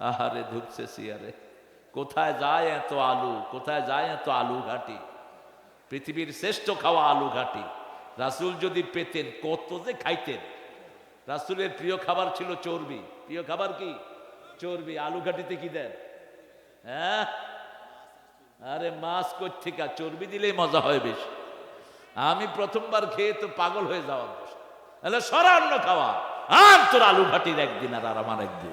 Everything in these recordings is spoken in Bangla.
আহারে ধুপছে সিয়ারে। কোথায় যায় এত আলু? কোথায় যায় এত আলু ঘাটি? পৃথিবীর শ্রেষ্ঠ খাওয়া আলু ঘাটি। রাসূল যদি পেতেন, কত যে খাইতেন। রাসূলের প্রিয় খাবার ছিল চর্বি। প্রিয় খাবার কি? চর্বি। আলু ঘাটিতে কি দেন? হ্যাঁ? আরে মাছ থেকে চর্বি দিলেই মজা হয় বেশি। আমি প্রথমবার খেয়ে তো পাগল হয়ে যাওয়া তাহলে সরান্ন খাওয়া। আর তোর আলু ঘাটির একদিন আর আমার একদিন।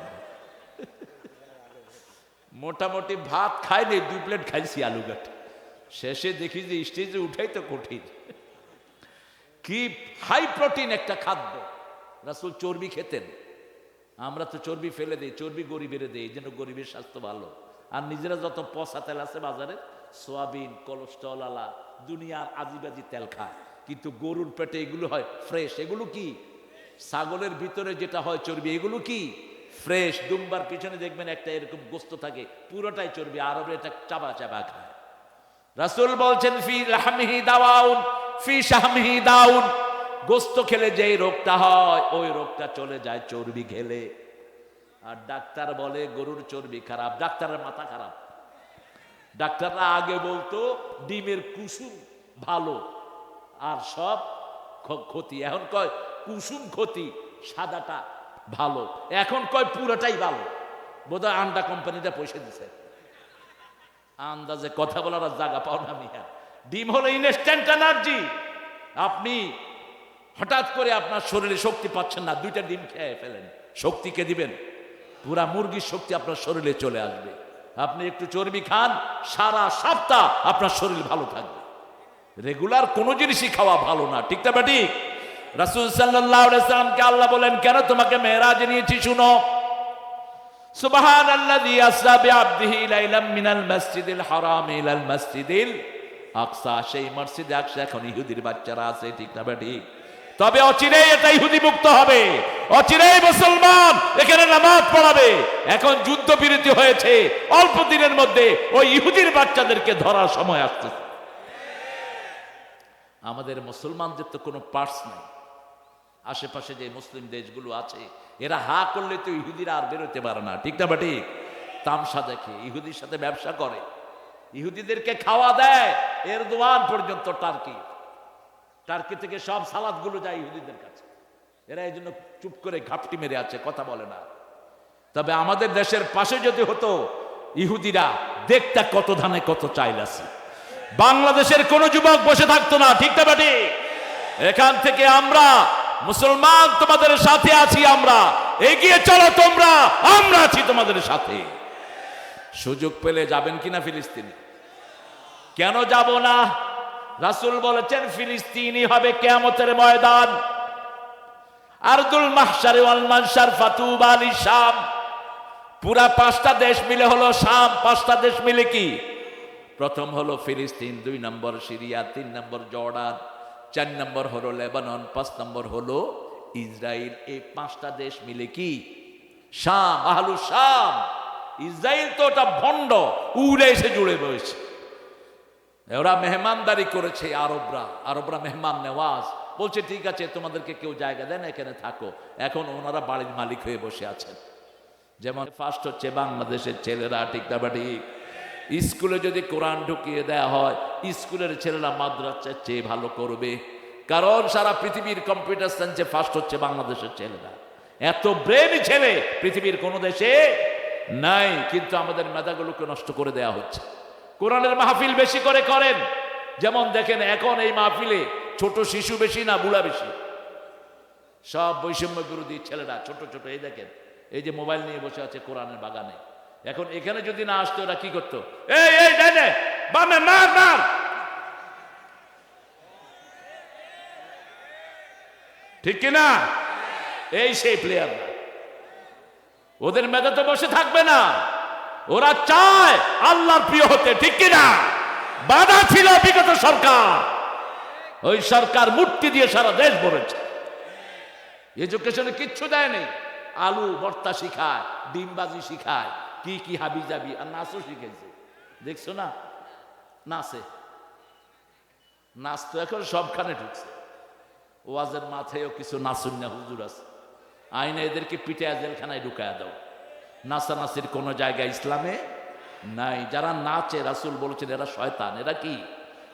মোটামুটি ভাত খাইনি, দুই প্লেট খাইছি আলু ঘাটি শেষে দেখি যে স্টেজে উঠাই তো কঠিন। কি হাই প্রোটিন একটা খাদ্য। রাসুল চর্বি খেতেন। আমরা তো চর্বি ফেলে দিই, চর্বি গরিবের দেই, এই জন্য গরিবের স্বাস্থ্য ভালো। আর নিজেরা যত পচা তেল আছে বাজারে, সোয়াবিন, কোলেস্ট্রল আলা, দুনিয়ার আজিবাজি তেল খায়। কিন্তু গরুর পেটে এগুলো হয় ফ্রেশ এগুলো কি? ছাগলের ভিতরে যেটা হয় চর্বি, এগুলো কি? ফ্রেশ দুম্বার পিছনে দেখবেন একটা এরকম গোস্ত থাকে, পুরোটাই চর্বি আরবে এটা চাবা চাবা খায়। রাসূল বলছেন, ফি লাহমিহি দাওয়াউন, ফি শাহমিহি দাউন গোস্ত খেলে যেই রোগটা হয়, ওই রোগটা চলে যায় চর্বি খেলে। আর ডাক্তার বলে, গরুর চর্বি খারাপ, ডাক্তারের মাথা খারাপ। ডাক্তাররা আগে বলতো, ডিমের কুসুম ভালো, আর সব ক্ষতি। এখন কয়, কুসুম ক্ষতি, সাদাটা ভালো। এখন কয় পুরোটাই ভালো। বোধহয় আন্ডা কোম্পানিটা পয়সা দিছে। আন্দাজে কথা বলার জায়গা পাও না মিয়া। ডিম হলো ইনস্ট্যান্ট এনার্জি আপনি হঠাৎ করে আপনার শরীরে শক্তি পাচ্ছেন না, দুইটা ডিম খেয়ে ফেলেন। শক্তিকে দিবেন? পুরা মুরগির শক্তি আপনার শরীরে চলে আসবে। আপনি একটু চর্বি খান, সারা সপ্তাহ আপনার শরীর ভালো থাকবে। রেগুলার কোনো জিনিসই খাওয়া ভালো না। ঠিক না ঠিক রাসুল সাল্লামকে আল্লাহ বলেন, কেন তোমাকে মেয়েরাজ নিয়েছি শুনো? এখন এখানে নামাজ পড়াবে। এখন যুদ্ধ বিরতি হয়েছে। অল্প দিনের মধ্যে ওই ইহুদির বাচ্চাদেরকে ধরার সময় আসতেছে। আমাদের মুসলমানদের তো কোনো পার্স নাই। আশেপাশে যে মুসলিম দেশগুলো আছে, এরা হা করলে তো ইহুদিরা আর বেরোতে পারে না, ঠিক না বা ঠিক? তামসা দেখে, ইহুদির সাথে ব্যবসা করে, ইহুদিদেরকে খাওয়া দেয় এর দোয়ান পর্যন্ত টার্কি। টার্কি থেকে সব সালাদগুলো যায় ইহুদিদের কাছে। এরা এই জন্য চুপ করে ঘাপটি মেরে আছে, কথা বলে না। তবে আমাদের দেশের পাশে যদি হতো, ইহুদিরা দেখতে কত ধানে কত চাইল আছে। বাংলাদেশের কোন যুবক বসে থাকতো না, ঠিক না বাটি এখান থেকে আমরা মুসলমান, তোমাদের সাথে আছি আমরা। এগিয়ে চলো তোমরা, আমরা আছি তোমাদের সাথে। সুযোগ পেলে যাবেন কিনা ফিলিস্তিনে? কেন যাব না? রাসূল বলেছেন, ফিলিস্তিনি হবে কেয়ামতের ময়দান। আরদুল মাহশারে ওয়াল মানশার ফাতুবা আলী শাম। পুরা পাঁচটা দেশ মিলে হলো শাম, পাঁচটা দেশ মিলে কি? প্রথম হলো ফিলিস্তিন, দুই নম্বর সিরিয়া, তিন নম্বর জর্ডান। চার নম্বর হলো লেবানন, পাঁচ নম্বর হলো ইসরায়েল এই পাঁচটা দেশ মিলে কি? শাম, আহলু শাম। ইসরায়েল তো ওটা ভণ্ড, উড়ে এসে জুড়ে রয়েছে ওরা মেহমানদারি করেছে আরবরা। আরবরা মেহমান নেওয়াজ। বলছে, ঠিক আছে, তোমাদেরকে কেউ জায়গা দেন এখানে থাকো। এখন ওনারা বাড়ির মালিক হয়ে বসে আছেন। যেমন ফার্স্ট হচ্ছে বাংলাদেশের ছেলেরা, ঠিক স্কুলে যদি কোরআন ঢুকিয়ে দেওয়া হয়, স্কুলের ছেলেরা মাদ্রাসার চেয়ে ভালো করবে। কারণ সারা পৃথিবীর কম্পিউটার সায়েন্সে ফার্স্ট হচ্ছে বাংলাদেশের ছেলেরা। এত ব্রেন ছেলে পৃথিবীর কোনো দেশে নাই, কিন্তু আমাদের মেধাগুলোকে নষ্ট করে দেয়া হচ্ছে। কোরআনের মাহফিল বেশি করে করেন। যেমন দেখেন, এখন এই মাহফিলে ছোট শিশু বেশি না বুড়া বেশি? সব বৈষম্য বিরোধী ছেলেরা, ছোট ছোট, এই দেখেন, এই যে মোবাইল নিয়ে বসে আছে কোরআনের বাগানে। এখন এখানে যদি না আসতো ওরা কি করতো? এই এই ডানে বামে, মার মার। ঠিক কিনা এই সেই প্লেয়াররা ওদের মেধা তো বসে থাকবে না। ওরা চায় আল্লাহর প্রিয় হতে, ঠিক কিনা বাধা ছিল বিগত সরকার। ওই সরকার মূর্তি দিয়ে সারা দেশ ভরেছে। এডুকেশনে কিচ্ছু দেয়নি আলু, ভর্তা শিখায়, ডিমবাজি শিখায়। কি কি হাবি যাবি? আর নাচও শিখেছে। দেখছ না? নাচে। নাচ তো এখন সবখানে ঢুকছে। ওয়াজের মাথায়ও কিছু নাচুন না, হুজুর আছে। আইনে এদেরকে পিঠে জেলখানায় ঢুকায় দাও। নাচানাচির কোনো জায়গায় ইসলামে নাই। যারা নাচে, রাসুল বলেছেন, এরা শয়তান। এরা কি?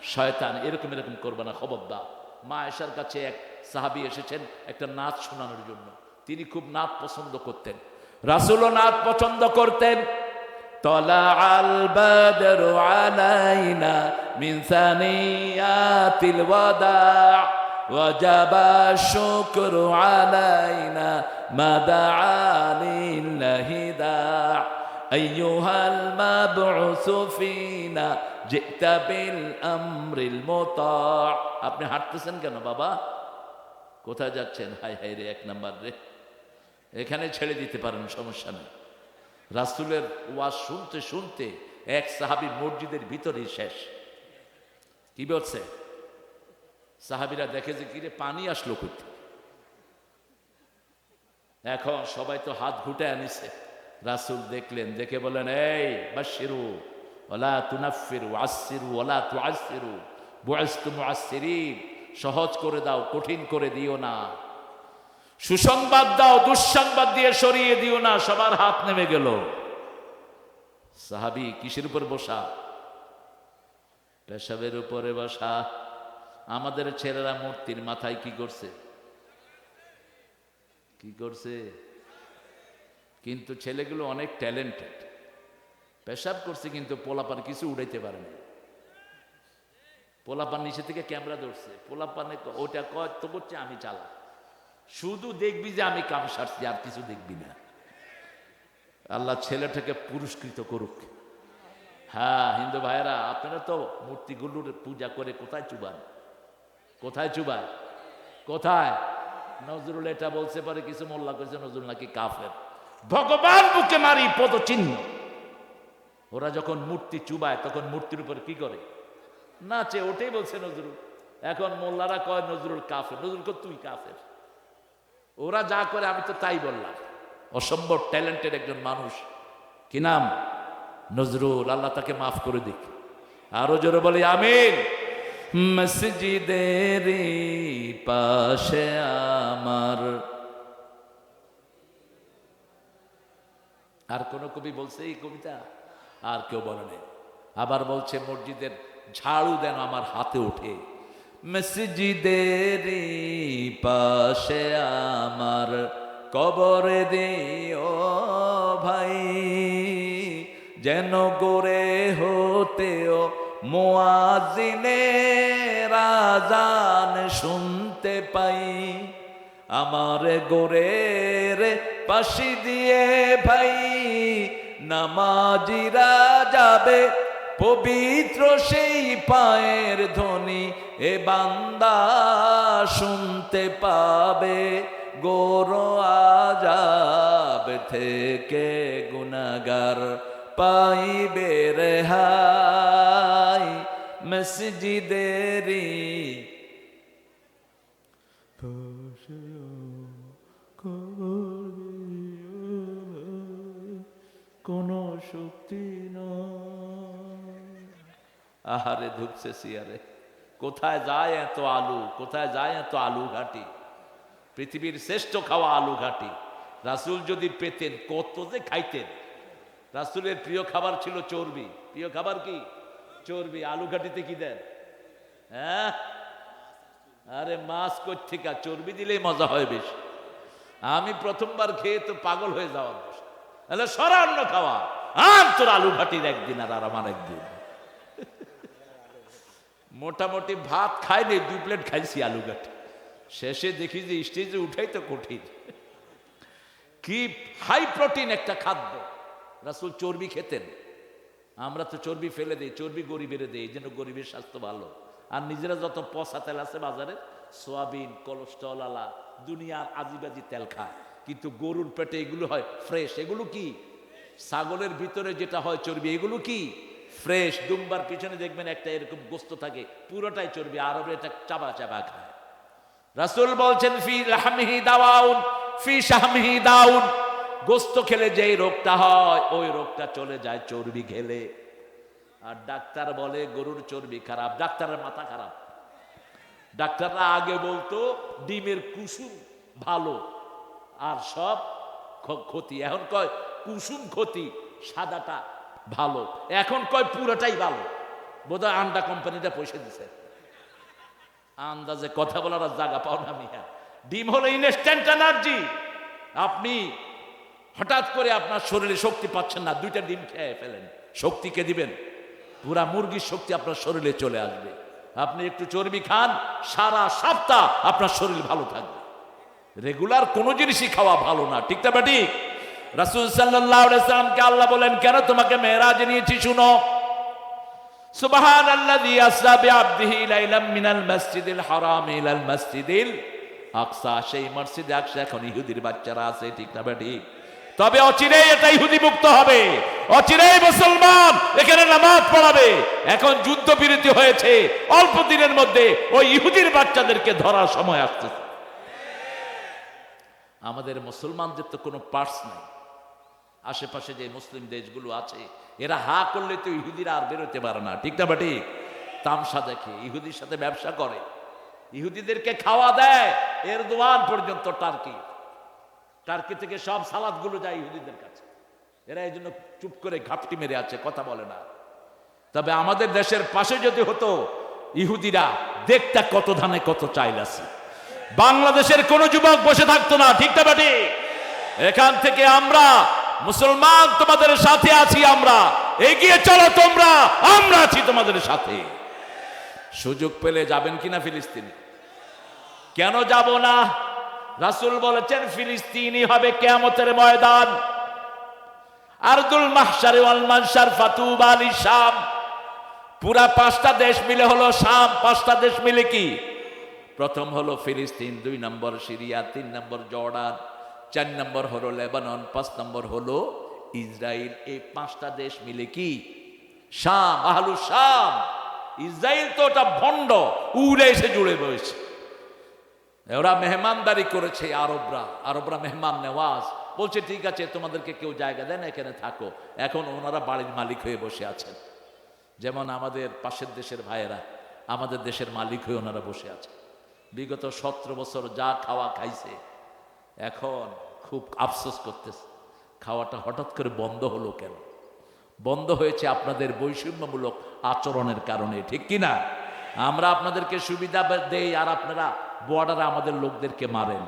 শয়তান। এরকম এরকম করবে না, খবরদার। মা এসার কাছে এক সাহাবি এসেছেন একটা নাচ শোনানোর জন্য। তিনি খুব নাচ পছন্দ করতেন। রাসুলও নাচ পছন্দ করতেন طلع البدر علينا من ثنيات الوداع وجب الشكر علينا ما دعا لله داع أيها المبعوث فينا جئت بالأمر المطاع আপনি হাঁটতেছেন কেন বাবা কোথায় যাচ্ছেন হাই হাই রে এক নাম্বার রে এখানে ছেড়ে দিতে পারেন, সমস্যা নেই। রাসুলের ওয়াজ শুনতে শুনতে এক সাহাবি মসজিদের ভিতরেই শেষ। কি বলছে? সাহাবিরা দেখে যে কিরে পানি আসলো করতে এখন সবাই তো হাত ঘুটে আনিছে রাসুল দেখলেন, দেখে বলেন এই বাসিরু ওলা তুনাফিরু আসিরু ওলা তু আসিরু বয়স্তু মুআসসিরিন সহজ করে দাও, কঠিন করে দিও না। সুসংবাদ দাও, দুঃসংবাদ দিয়ে সরিয়ে দিও না, সবার হাত নেমে গেল। সাহাবি কিসের উপর বসা? পেশাবের উপরে বসা। আমাদের ছেলেরা মূর্তির মাথায় কি করছে? কি করছে? কিন্তু ছেলেগুলো অনেক ট্যালেন্টেড পেশাব করছে কিন্তু পোলাপান কিছু উড়াইতে পারেনি পোলাপান নিচে থেকে ক্যামেরা ধরছে। পোলাপানে ওটা কয় তো করছে আমি চালা শুধু দেখবি যে আমি কাম সারছি, আর কিছু দেখবি না। আল্লাহ ছেলেটাকে পুরস্কৃত করুক। হ্যাঁ হিন্দু ভাইয়েরা, আপনারা তো মূর্তিগুলোর পূজা করে কোথায় চুবান? কোথায় চুবান? কোথায়? নজরুল এটা বলতে পারে কিছু মোল্লা করেছে নজরুল নাকি কাফের। ভগবান বুকে মারি পদচিহ্ন। ওরা যখন মূর্তি চুবায়, তখন মূর্তির উপর কি করে? নাচে, ওটাই বলছে নজরুল। এখন মোল্লারা কয়, নজরুল কাফের। নজরুল কয়, তুই কাফের। ওরা যা করে আমি তো তাই বললাম। অসম্ভব ট্যালেন্টেড একজন মানুষ। কি নাম? নজরুল, আল্লাহ তাকে মাফ করে দিক। আরও জোরে বলি, আমিন। মসজিদের পাশে আমার। আর কোন কবি বলছে এই কবিতা? আর কেউ বলে আবার বলছে, মসজিদের ঝাড়ু দেন আমার হাতে ওঠে। মসজিদের পাশে আমার কবর দিও ভাই। যেন গোরে হতেও মোয়াজিনে রাজান শুনতে পাই। আমার গোরের পাশি দিয়ে ভাই নামাজিরা যাবে পবিত্র সেই পায়ের ধ্বনি এ বান্দা শুনতে পাবে, গোর আজাব থেকে গুনাগার পাইবে রেহাই। মসজিদেরি আহারে ধুকছে সিয়ারে। কোথায় যায় এত আলু? কোথায় যায় এত আলু ঘাটি? পৃথিবীর শ্রেষ্ঠ খাওয়া আলু ঘাটি। রাসুল যদি পেতেন, কত যে খাইতেন। রাসুলের প্রিয় খাবার ছিল চর্বি। প্রিয় খাবার কি? চর্বি। আলু ঘাটিতে কি দেন? হ্যাঁ? আরে মাছ কোথেকা চর্বি দিলেই মজা হয় বেশি। আমি প্রথমবার খেয়ে তো পাগল হয়ে তাহলে সরান্ন খাওয়া। আর তোর আলু ঘাটির একদিন আর আমার একদিন। মোটামুটি ভাত খাইনি দুই প্লেট খাইছি আলু ঘাটি শেষে দেখি যে স্টেজে উঠাই তো কঠিন। কি হাই প্রোটিন একটা খাদ্য। রাসুল চর্বি খেতেন। আমরা তো চর্বি ফেলে দিই, চর্বি গরিবের দেই, এই জন্য গরিবের স্বাস্থ্য ভালো। আর নিজেরা যত পচা তেল আছে বাজারে, সোয়াবিন, কোলেস্ট্রল আলা, দুনিয়ার আজিবাজি তেল খায়। কিন্তু গরুর পেটে এগুলো হয় ফ্রেশ এগুলো কি? ছাগলের ভিতরে যেটা হয় চর্বি, এগুলো কি? ফ্রেশ দুম্বার পিছনে দেখবেন একটা এরকম গোস্ত থাকে, পুরোটাই চর্বি, আরবে এটা চাবা চাবা খায়। রাসূল বলছেন, ফি লাহমিহি দাওয়াউন, ফি শাহমিহি দাউন গোস্ত খেলে যেই রোগটা হয়, ওই রোগটা চলে যায় চর্বি খেলে। আর ডাক্তার বলে, গরুর চর্বি খারাপ, ডাক্তারের মাথা খারাপ। ডাক্তাররা আগে বলতো, ডিমের কুসুম ভালো, আর সব ক্ষতি। এখন কয়, কুসুম ক্ষতি, সাদাটা ভালো। এখন কয় পুরোটাই ভালো। বোধহয় আন্ডা কোম্পানিটা পয়সা দিছে। আন্দাজে কথা বলার জায়গা পাও না মিয়া। ডিম হলো ইনস্ট্যান্ট এনার্জি আপনি হঠাৎ করে আপনার শরীরে শক্তি পাচ্ছেন না, দুইটা ডিম খেয়ে ফেলেন। শক্তিকে দিবেন? পুরা মুরগির শক্তি আপনার শরীরে চলে আসবে। আপনি একটু চর্বি খান, সারা সপ্তাহ আপনার শরীর ভালো থাকবে। রেগুলার কোনো জিনিসই খাওয়া ভালো না। ঠিক না ঠিক? রাসুল সাল্লামকে আল্লাহ বলেন, কেন তোমাকে মেয়েরাজ নিয়েছি, শুনো? ইহুদির বাচ্চারা আছে, ঠিক অচিরেই এটা ইহুদি মুক্ত হবে। অচিরেই মুসলমান এখানে পড়াবে। এখন যুদ্ধ বিরতি হয়েছে। অল্প দিনের মধ্যে ওই ইহুদির বাচ্চাদেরকে ধরার সময় আসতেছে। আমাদের মুসলমানদের তো কোনো পার্স নাই। আশেপাশে যে মুসলিম দেশগুলো আছে, এরা হা করলে তো ইহুদিরা আর বেরোতে পারে না, ঠিক না বা ঠিক তামসা দেখে, ইহুদির সাথে ব্যবসা করে, ইহুদিদেরকে খাওয়া দেয় এর দোয়ান পর্যন্ত টার্কি। টার্কি থেকে সব সালাদগুলো যায় ইহুদিদের কাছে। এরা এই জন্য চুপ করে ঘাপটি মেরে আছে, কথা বলে না। তবে আমাদের দেশের পাশে যদি হতো, ইহুদিরা দেখতে কত ধানে কত চাইল আছে। বাংলাদেশের কোন যুবক বসে থাকতো না, ঠিক না বাটি? এখান থেকে আমরা মুসলমান, তোমাদের সাথে আছি আমরা। এগিয়ে চলো তোমরা, আমরা আছি তোমাদের সাথে। সুযোগ পেলে যাবেন কিনা ফিলিস্তিনে? কেন যাব না? রাসূল বলেছেন, ফিলিস্তিনি হবে কেয়ামতের ময়দান। আরদুল মাহশারে ওয়াল মানশার ফাতুবা আলী শাম। পুরা পাঁচটা দেশ মিলে হলো শাম, পাঁচটা দেশ মিলে কি? প্রথম হলো ফিলিস্তিন, দুই নম্বর সিরিয়া, তিন নম্বর জর্ডান। চার নম্বর হলো লেবানন, পাঁচ নম্বর হলো ইসরায়েল এই পাঁচটা দেশ মিলে কি? শাম, আহলু শাম। ইসরায়েল তো ওটা ভণ্ড, উড়ে এসে জুড়ে রয়েছে ওরা মেহমানদারি করেছে আরবরা। আরবরা মেহমান নেওয়াজ। বলছে, ঠিক আছে, তোমাদেরকে কেউ জায়গা দেন এখানে থাকো। এখন ওনারা বাড়ির মালিক হয়ে বসে আছেন। যেমন আমাদের পাশের দেশের ভাইয়েরা, আমাদের দেশের মালিক হয়ে ওনারা বসে আছে বিগত সতেরো বছর যা খাওয়া খাইছে এখন খুব আফসোস করতেছে। খাওয়াটা হঠাৎ করে বন্ধ হলো কেন? বন্ধ হয়েছে আপনাদের বৈষম্যমূলক আচরণের কারণে, ঠিক কি না আমরা আপনাদেরকে সুবিধা দেই আর আপনারা বর্ডারে আমাদের লোকদেরকে মারেন।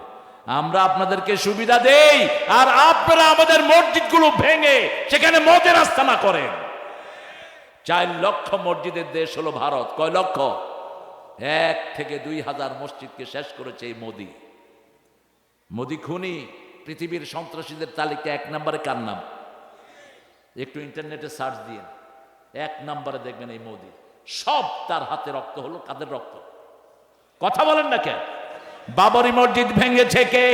আমরা আপনাদেরকে সুবিধা দেই আর আপনারা আমাদের মসজিদগুলো ভেঙে সেখানে মদের আস্থানা করেন। চার লক্ষ মসজিদের দেশ হলো ভারত। কয় লক্ষ? এক থেকে দুই হাজার মসজিদকে শেষ করেছে এই মোদি। মোদি খুনি পৃথিবীর সন্ত্রাসীদের তালিকা এক নম্বরে কার নাম? একটু ইন্টারনেটে সার্চ দিয়ে এক নম্বরে দেখবেন এই মোদি। সব তার হাতে রক্ত হলো, কাদের রক্ত? কথা বলেন না কেন? বাবরি মসজিদ ভেঙেছে কে?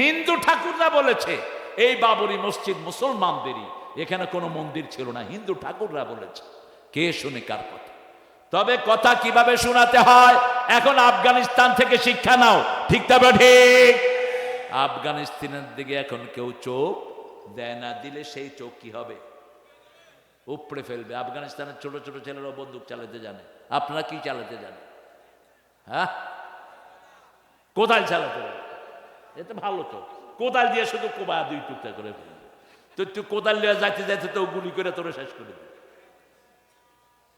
হিন্দু ঠাকুররা বলেছে, এই বাবরি মসজিদ মুসলমানদেরই এখানে কোনো মন্দির ছিল না, হিন্দু ঠাকুররা বলেছে। কে শুনে কার কথা? তবে কথা কীভাবে শোনাতে হয়? এখন আফগানিস্তান থেকে শিক্ষা নাও, ঠিক তবে ঠিক। আফগানিস্তানের দিকে এখন কেউ চোখ দেয় না, দিলে সেই চোখ কি হবে? উপড়ে ফেলবে। আফগানিস্তানের ছোট ছোট ছেলেরাও বন্দুক চালাতে জানে। আপনারা কি চালাতে জানে হ্যাঁ? কোদাল চালাতে এটা ভালো তো। কোদাল দিয়ে শুধু কোবা দুই টুকটা করে ফেলবে। তো তুই কোদাল নিয়ে যাইতে যাইতে তো গুলি করে তোরে শেষ করে দেবে।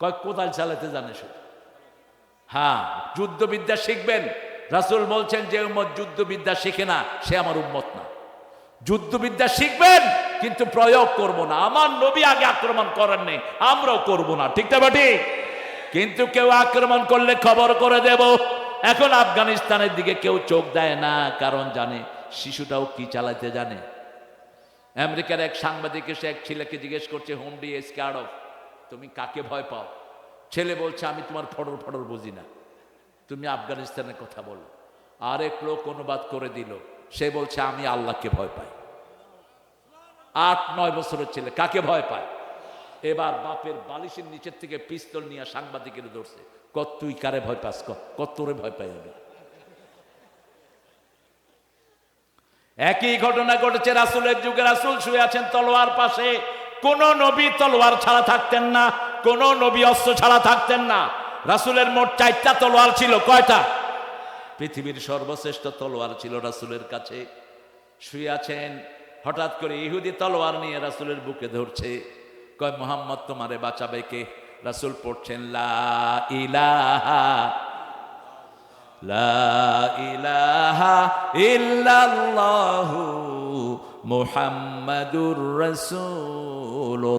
কয়, কোদাল চালাতে জানে শুধু? হ্যাঁ যুদ্ধবিদ্যা শিখবেন। রাসুল বলছেন, যে উম্মত যুদ্ধবিদ্যা শিখে না, সে আমার উম্মত না। যুদ্ধবিদ্যা শিখবেন, কিন্তু প্রয়োগ করব না। আমার নবী আগে আক্রমণ করেন নেই আমরাও করব না। ঠিক না ঠিক? কিন্তু কেউ আক্রমণ করলে খবর করে দেব। এখন আফগানিস্তানের দিকে কেউ চোখ দেয় না, কারণ জানে, শিশুটাও কি চালাতে জানে। আমেরিকার এক সাংবাদিক এসে এক ছেলেকে জিজ্ঞেস করছে হোম ডি স্কার্ড অফ তুমি কাকে ভয় পাও? ছেলে বলছে, আমি তোমার ফটর ফটর বুঝি না। তুমি আফগানিস্তানের কথা বলো। আরেক লোক অনুবাদ করে দিল, সে বলছে, আমি আল্লাহকে ভয় পাই। আট, নয় বছরের ছেলে, কাকে ভয় পায়? এবার বাপের বালিশের নিচের থেকে পিস্তল নিয়ে সাংবাদিকের ধরছে কত, তুই কারে ভয় পাস? কত তোরে ভয় পাই আমি? একই ঘটনা ঘটেছে, রাসুলের যুগে। রাসুল শুয়ে আছেন তলোয়ার পাশে। কোন নবী তলোয়ার ছাড়া থাকতেন না, কোন নবী অস্ত্র ছাড়া থাকতেন না। রাসুলের মোট চারটা তলোয়ার ছিল, কয়টা? পৃথিবীর সর্বশ্রেষ্ঠ তলোয়ার ছিল রাসুলের কাছে। শুয়ে আছেন, হঠাৎ করে ইহুদি তলোয়ার নিয়ে রাসুলের বুকে ধরছে। কয়, মোহাম্মদ, তোমারে বাঁচাবে কে? রাসূল পড়ছেন, লা ইলাহা লা ইলাহা ইল্লাল্লাহু মুহাম্মাদুর রাসূল